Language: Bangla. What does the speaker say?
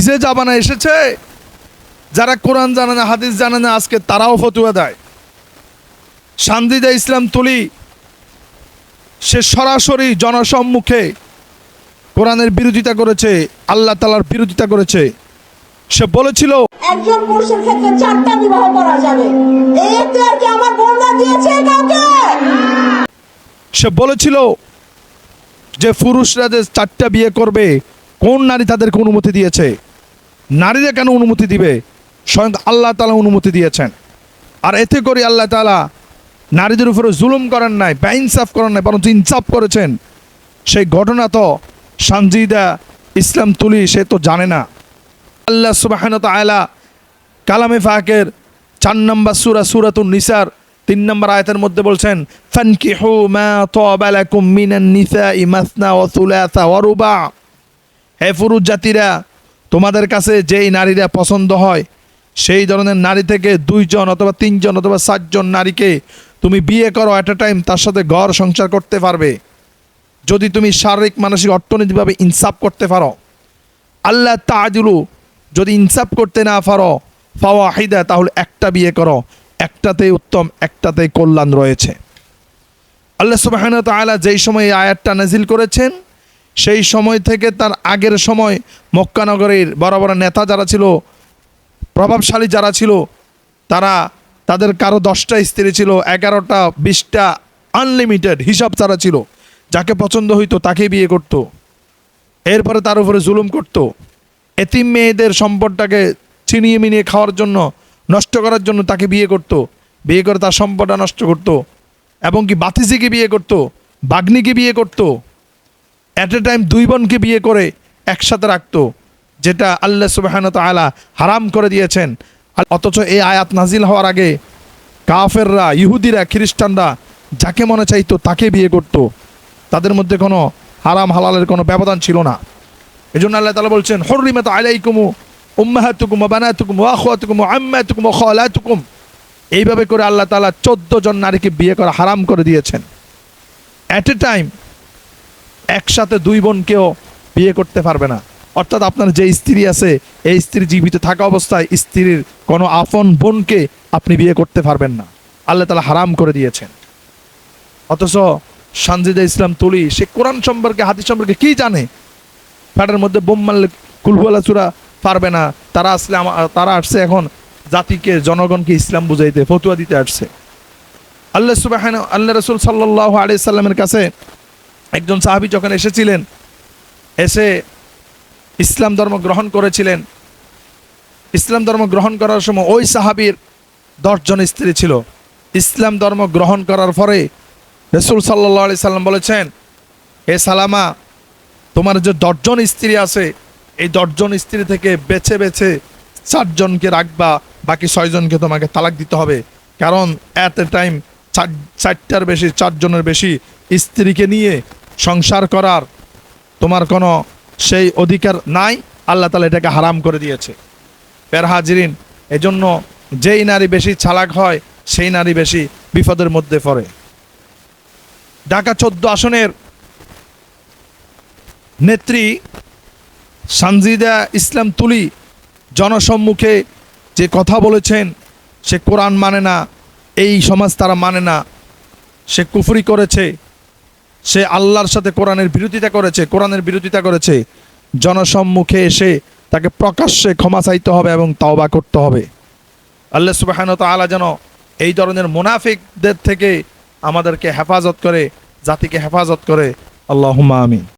ডিজে জামানা এসেছে যারা কোরআন জানে না হাদিস জানে না আজকে তারাও ফতুয়া দেয়। শান্তিদা ইসলাম তুলি সে সরাসরি জনসম্মুখে কোরআনের বিরোধিতা করেছে আল্লাহ তালার বিরোধিতা করেছে। সে বলেছিল একজন পুরুষের ক্ষেত্রে চারটা বিবাহ করা যাবে। এই এখতিয়ার কি আমার বোনরা দিয়েছে কাউকে? সে বলেছিল যে পুরুষরা যে চারটা বিয়ে করবে কোন নারী তাদেরকে অনুমতি দিয়েছে? নারীরা কেন অনুমতি দিবে? স্বয়ং আল্লাহ তালা অনুমতি দিয়েছেন। আর এতে করে আল্লাহ তালা নারীদের উপরে জুলুম করেন নাই বা ইনসাফ করেন নাই, বরঞ্চ ইনসাফ করেছেন। সেই ঘটনা তো সানজিদা ইসলাম তুলি সে তো জানে না। আল্লাহ সুবাহ আলা কালামে ফাকের চার নম্বর সুরা সুরাতুন নিসার তিন নম্বর আয়াতের মধ্যে বলছেন তাবা লাকুম মিনান নিসাই মাসনা ওয়া সুলাসা ওয়া রুবা। হে পুরুষ জাতিরা তোমাদের কাছে যেই নারীরা পছন্দ হয়, সেই ধরনের নারী থেকে দুইজন অথবা তিনজন অথবা সাতজন নারীকে তুমি বিয়ে করো অ্যাট এ টাইম তার সাথে ঘর সংসার করতে পারবে। যদি তুমি শারীরিক, মানসিক, অর্থনৈতিকভাবে ইনসাফ করতে পারো। আল্লাহ তাজুলু, যদি ইনসাফ করতে না পারো, ফাওয়াহিদা, তাহলে একটা বিয়ে করো। একটাতেই উত্তম, একটাতেই কল্যাণ রয়েছে। আল্লাহ সুবাহ তাআলা যেই সময় এই আয়াতটা নাজিল করেছেন সেই সময় থেকে তার আগের সময় মক্কানগরের বড় বড় নেতা যারা ছিল, প্রভাবশালী যারা ছিল, তারা তাদের কারও দশটা স্ত্রী ছিল, এগারোটা, বিশটা আনলিমিটেড হিসাব ছাড়া ছিল। যাকে পছন্দ হইতো তাকে বিয়ে করতো। এরপরে তার উপরে জুলুম করত। এতিম মেয়েদের সম্পদটাকে ছিনিয়ে মিনিয়ে খাওয়ার জন্য, নষ্ট করার জন্য তাকে বিয়ে করত। বিয়ে করে তার সম্পদটা নষ্ট করত। এবং কি বাতিজিকে বিয়ে করত, বাগ্নিকে বিয়ে করত। অ্যাট এ টাইম দুই বোনকে বিয়ে করে একসাথে রাখতো, যেটা আল্লাহ সুবাহান তালা হারাম করে দিয়েছেন। অথচ এই আয়াত নাজিল হওয়ার আগে কাফেররা, ইহুদিরা, খ্রিস্টানরা যাকে মনে চাইতো তাকে বিয়ে করত। তাদের মধ্যে কোনো হারাম হালালের কোনো ব্যবধান ছিল না। এই জন্য আল্লাহ তালা বলছেন হরিমাত আলাইকুমু উম্মাহাতুকুম বানাতুকুম ওয়াখাতুকুম আম্মাতুকুম খালাতুকুম এইভাবে করে আল্লাহ তালা চোদ্দ জন নারীকে বিয়ে করা হারাম করে দিয়েছেন। অ্যাট এ টাইম একসাথে দুই বোনকেও বিয়ে করতে পারবে না। অর্থাৎ আপনার যে স্ত্রী আছে, এই স্ত্রী জীবিত থাকা অবস্থায় স্ত্রীর কোনো আপন বোনকে আপনি বিয়ে করতে পারবেন না। আল্লাহ তালা হারাম করে দিয়েছেন। অথচ সানজিদা ইসলাম তুলি, সে কোরআন সম্পর্কে, হাদিস সম্পর্কে কি জানে? ফ্যাটের মধ্যে বোম মারলে কুলহুয়ালা চূড়া পারবে না। তারা আসলে তারা আসছে এখন জাতিকে, জনগণকে ইসলাম বুঝাইতে, ফতুয়া দিতে আসছে। আল্লাহ সুবাহ আল্লাহ রসুল সাল্লাহ আলি সাল্লামের কাছে একজন সাহাবি যখন এসেছিলেন, এসে ইসলাম ধর্ম গ্রহণ করেছিলেন। ইসলাম ধর্ম গ্রহণ করার সময় ওই সাহাবির দশজন স্ত্রী ছিল। ইসলাম ধর্ম গ্রহণ করার পরে রসুল সাল্লাহ আলি সাল্লাম বলেছেন, এ সালামা, তোমার যে দশজন স্ত্রী আছে, এই দশজন স্ত্রী থেকে বেছে বেছে চারজনকে রাখবা, বাকি ছয়জনকে তোমাকে তালাক দিতে হবে। কারণ অ্যাট এ টাইম চার, চারটার বেশি, চারজনের বেশি স্ত্রীকে নিয়ে সংসার করার তোমার কোনো সেই অধিকার নাই, আল্লাহ তালা এটাকে হারাম করে দিয়েছে। পের হাজিরিন, এজন্য যেই নারী বেশি চালাক হয়, সেই নারী বেশি বিপদের মধ্যে পড়ে। ঢাকা চোদ্দ আসনের নেত্রী সানজিদা ইসলাম তুলি জনসম্মুখে যে কথা বলেছেন, সে কোরআন মানে না, এই সমাজ তারা মানে না, সে কুফরি করেছে সে আল্লাহর সাথে কোরআনের বিরোধিতা করেছে, কোরআনের বিরোধিতা করেছে। জনসম্মুখে এসে তাকে প্রকাশ্যে ক্ষমা চাইতে হবে এবং তাওবা করতে হবে। আল্লাহ সুবাহান তালা যেন এই ধরনের মুনাফিকদের থেকে আমাদেরকে হেফাজত করে, জাতিকে হেফাজত করে। আল্লাহ আমিন।